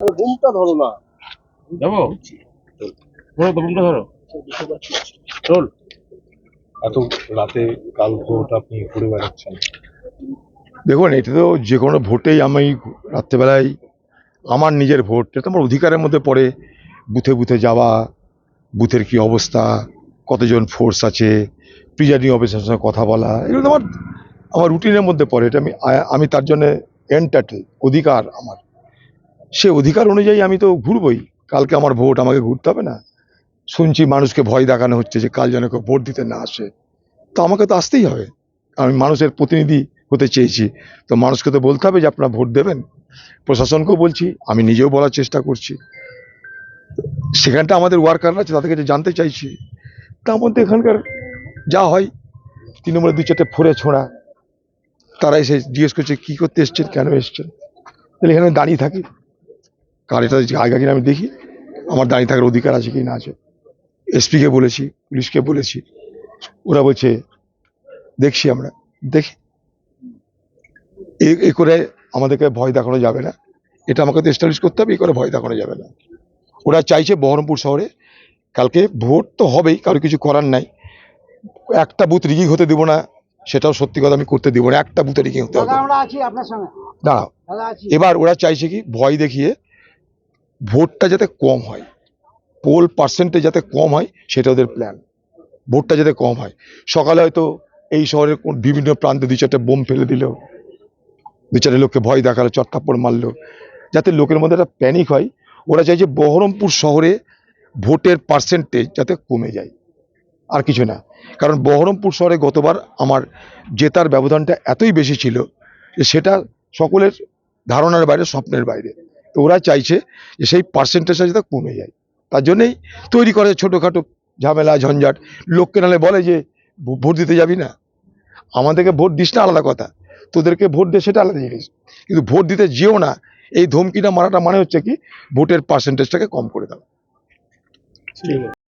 বুমটা ধরো না। যাব? ধরো তো বুমটা ধরো। চল। এত রাতে কাল ভোট আপনি ঘুরে বেড়াচ্ছেন। দেখুন এটা তো যে কোনো ভোটেই আমি রাত্রেবেলায় আমার নিজের ভোট এটা আমার অধিকারের মধ্যে পড়ে। বুথে বুথে যাওয়া বুথের কি অবস্থা কতজন ফোর্স আছে প্রিজাইডিং অফিসারের সঙ্গে কথা বলা এগুলো তো আমার আমার রুটিনের মধ্যে পড়ে। এটা আমি আমি তার জন্য এন্টাইটেল অধিকার আমার। সে অধিকার অনুযায়ী আমি তো ঘুরবই। কালকে আমার ভোট, আমাকে ঘুরতে হবে না। শুনছি মানুষকে ভয় দেখানো হচ্ছে যে কাল যেন কেউ ভোট দিতে না আসে। তো আমাকে তো আসতেই হবে। আমি মানুষের প্রতিনিধি হতে চেয়েছি। তো মানুষকে তো বলতে হবে যে আপনারা ভোট দেবেন। প্রশাসনকেও বলছি, আমি নিজেও বলার চেষ্টা করছি। সেখানটা আমাদের ওয়ার্কাররা আছে তাদের কাছে জানতে চাইছি, তার মধ্যে এখানকার যা হয়, তৃণমূলের দু চারটে ফোরে ছোঁড়া। তারা এসে জিজ্ঞেস করছে, কী করতে এসছেন? কেন এসছেন? তাহলে এখানে দাঁড়িয়ে থাকি। কার এটা জায়গা কিনা আমি দেখি আমার দাঁড়িয়ে থাকার অধিকার আছে কি না আছে। এসপিকে বলেছি পুলিশকে বলেছি ওরা বলছে দেখছি আমরা দেখি। এ- করে আমাদেরকে ভয় দেখানো যাবে না। এটা আমাকে তো এস্টাবলিশ করতে হবে এ করে ভয় দেখানো যাবে না। ওরা চাইছে বহরমপুর শহরে কালকে ভোট তো হবেই কারও কিছু করার নাই। একটা বুথ রিগিং হতে দেবো না সেটাও সত্যি কথা আমি করতে দেবো না একটা বুথে রিগিং হতে হবে। দাঁড়াও। এবার ওরা চাইছে কি ভয় দেখিয়ে ভোটটা যাতে কম হয়, পোল পার্সেন্টেজ যাতে কম হয়, সেটা ওদের প্ল্যান ভোটটা যাতে কম হয়। সকালে হয়তো এই শহরের কোন- বিভিন্ন প্রান্তে দু চারটে বোম ফেলে দিল, দু চারটে লোককে ভয় দেখাল, চটকাপড় মারলো, যাতে লোকের মধ্যে একটা প্যানিক হয়। ওরা চাই যে বহরমপুর শহরে ভোটের পার্সেন্টেজ যাতে কমে যায়। আর কিছু না। কারণ বহরমপুর শহরে গতবার আমার জেতার ব্যবধানটা এতই বেশি ছিল যে সেটা সকলের ধারণার বাইরে, স্বপ্নের বাইরে। তো ওরা চাইছে যে সেই পার্সেন্টেজটা যাতে কমে যায়। তার জন্যেই তৈরি করে ছোটোখাটো ঝামেলা, ঝঞ্ঝাট। লোককে নাহলে বলে যে ভোট দিতে যাবি না? আমাদেরকে ভোট দিস না আলাদা কথা। তোদেরকে ভোট দে সেটা আলাদা জিনিস। কিন্তু ভোট দিতে যেও না, এই ধমকিটা মারাটা মানে হচ্ছে কি, ভোটের পার্সেন্টেজটাকে কম করে দাও।